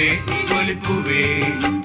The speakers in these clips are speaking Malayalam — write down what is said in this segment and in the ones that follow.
ஒலிப்புவே ஒலிப்புவே.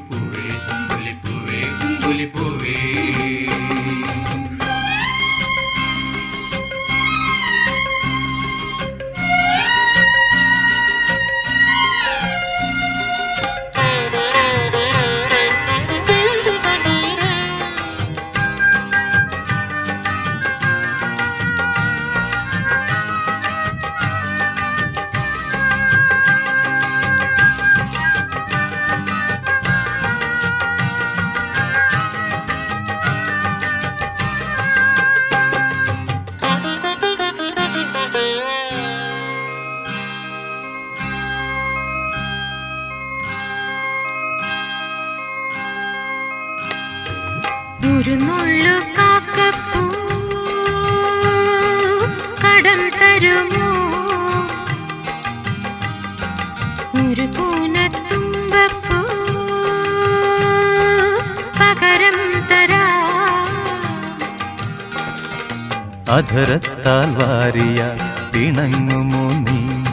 അധരത്താൽ വാരിയ പിണങ്ങുമോ നീ?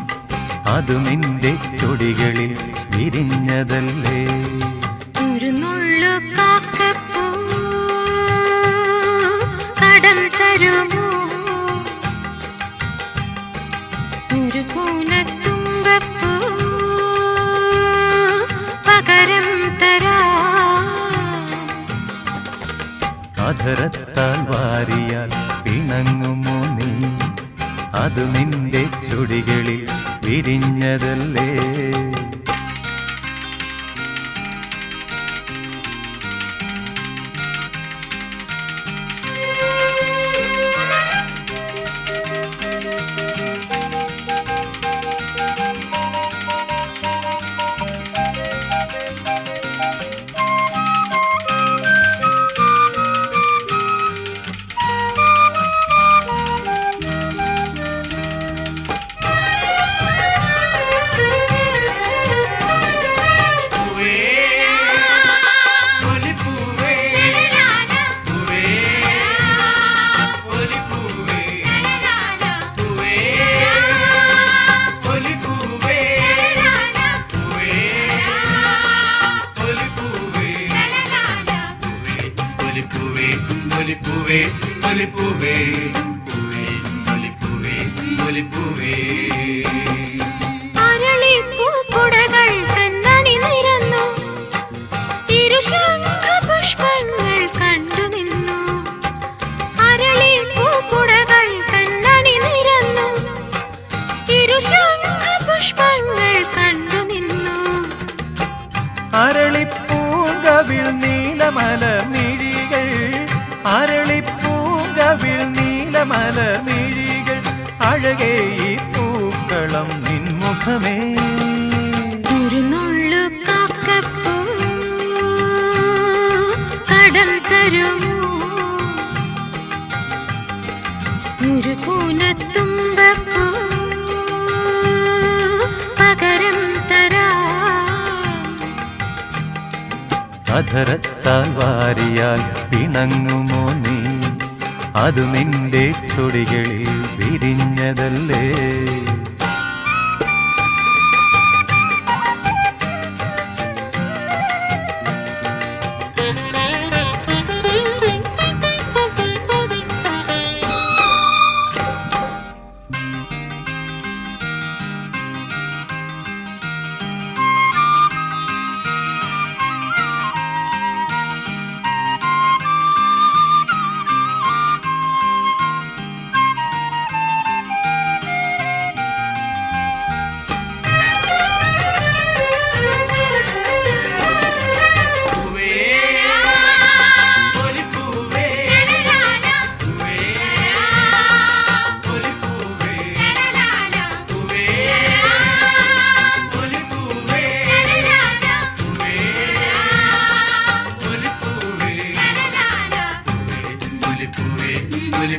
അതു നിന്റെ ചൊടികളിൽ വിരിഞ്ഞതല്ലേ? ഒരു നുള്ളു കാക്കപ്പൂ. കടം തരുമോ? ഒരു കൂനത്തുമ്പപ്പൂ. പകരം തരാ. അധരത്താൽ വാരിയാൽ പിണങ്ങുമോ നീ? അതു നിന്റെ ചുടികളിൽ വിരിഞ്ഞതല്ലേ? ഒലിപ്പൂവേ ഒലിപ്പൂവേ പൂവേ ഒലിപ്പൂവേ ഒലിപ്പൂവേ അരളിപ്പൂക്കുടകൾ തന്നണി നിരന്നു പുഷ്പങ്ങൾ കണ്ടു നിന്നു. അരളിപ്പൂക്കുടകൾ തന്നണി നിരന്നു ഇരുശംഖ പുഷ്പങ്ങൾ കണ്ടു നിന്നു. അരളിപ്പൂങ്കവിൽ അരളിപ്പൂങ്കവിൽ നീലമല മിഴികൾ അഴകേ ഈ പൂക്കളം നിൻമുഖമേ ഒരു നുള്ളു കാക്കപ്പൂ കടം തരുമോ? ഒരു കൂനത്തുമ്പപ്പൂ അധരത്താൽ വാരിയാൽ പിണങ്ങുമോ നീ? അത് നിന്റെ ചൊടികളിൽ വിരിഞ്ഞതല്ലേ?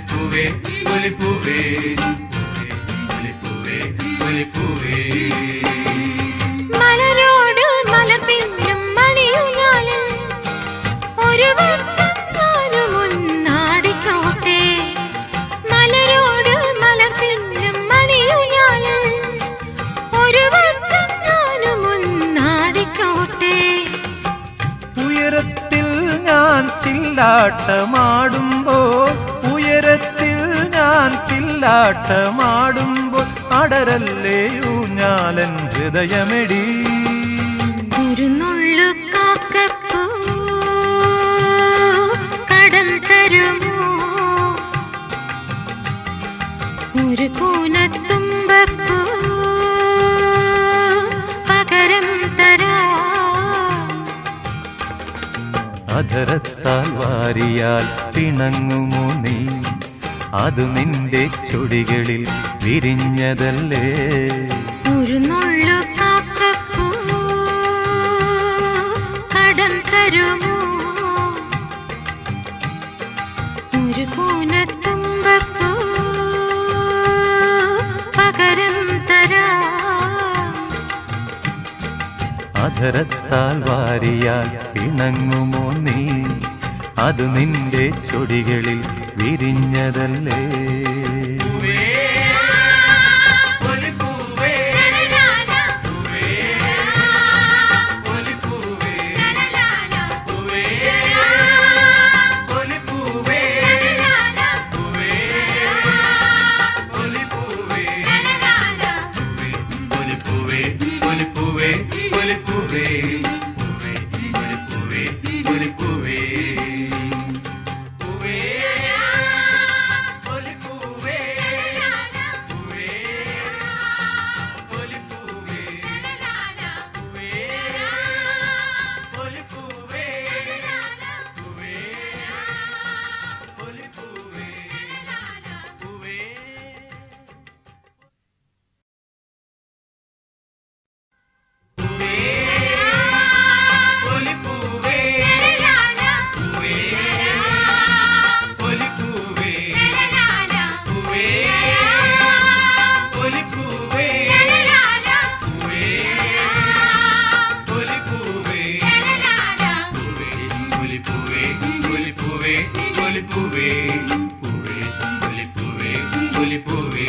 ഒലിപ്പൂവേ പൂവേ പൂവേ പൂവേ മലരോട് മലർ പിന്നും മണിയുഞ്ഞാലും ഒരു വട്ടം ഞാനും ഒന്നാടിക്കോട്ടെ മലരോട് ഒരു വട്ടം ഒന്നാടിക്കോട്ടെ ഉയരത്തിൽ ഞാൻ ചില്ലാട്ടമാടുമ്പോ ചില്ലാട്ടമാടുമ്പോൾ അടരല്ലേ ഊഞ്ഞാലൻ ഹൃദയമെടി. ഒരു നുള്ളു കാക്കപ്പൂ കടം തരുമോ? ഒരു കൂനത്തുമ്പപ്പൂ പകരം തരാ. അധരത്താൽ വാരിയാൽ പിണങ്ങുമോ നീ? അത് നിന്റെ ചുടികളിൽ വിരിഞ്ഞതല്ലേ? ഒരു നുള്ളു കടം തരുമോ? ഒരു കൂനത്തുമ്പപ്പൂ പകരം തരാ. അധരത്താൽ വാരിയാൽ പിണങ്ങുമോ നീ? അത് നിന്റെ ചൊടികളിൽ വിരിഞ്ഞതല്ലേ? ഒലിപ്പൂവേ ഒലിപ്പൂവേ ഒലിപ്പൂവേ പൂവേ ഒലിപ്പൂവേ ഒലിപ്പൂവേ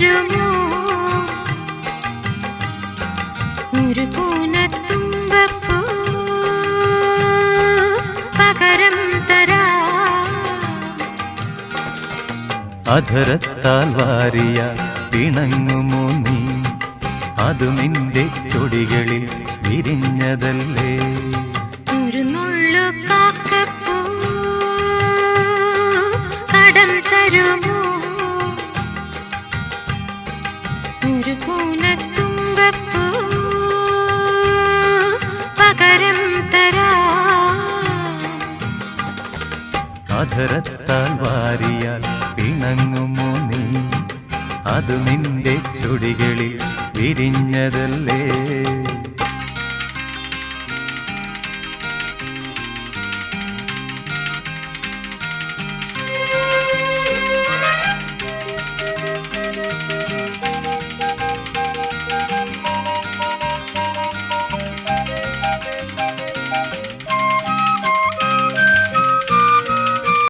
തരുമോ? ഒരു കൂനത്തുമ്പപ്പൂ പകരം തരാ. അധരത്താൽ വാരിയ പിണങ്ങുമോ നീ? അത് നിന്റെ ചൊടികളിൽ വിരിഞ്ഞതല്ലേ? ഒരു നുള്ളു കാക്കപ്പൂ കടം തരുമോ? ഒരു പകരം തരാ. അധരത്താൽ വാരിയാൽ പിണങ്ങുമോ നീ? അത് നിന്റെ ചുടികളിൽ വിരിഞ്ഞതല്ലേ?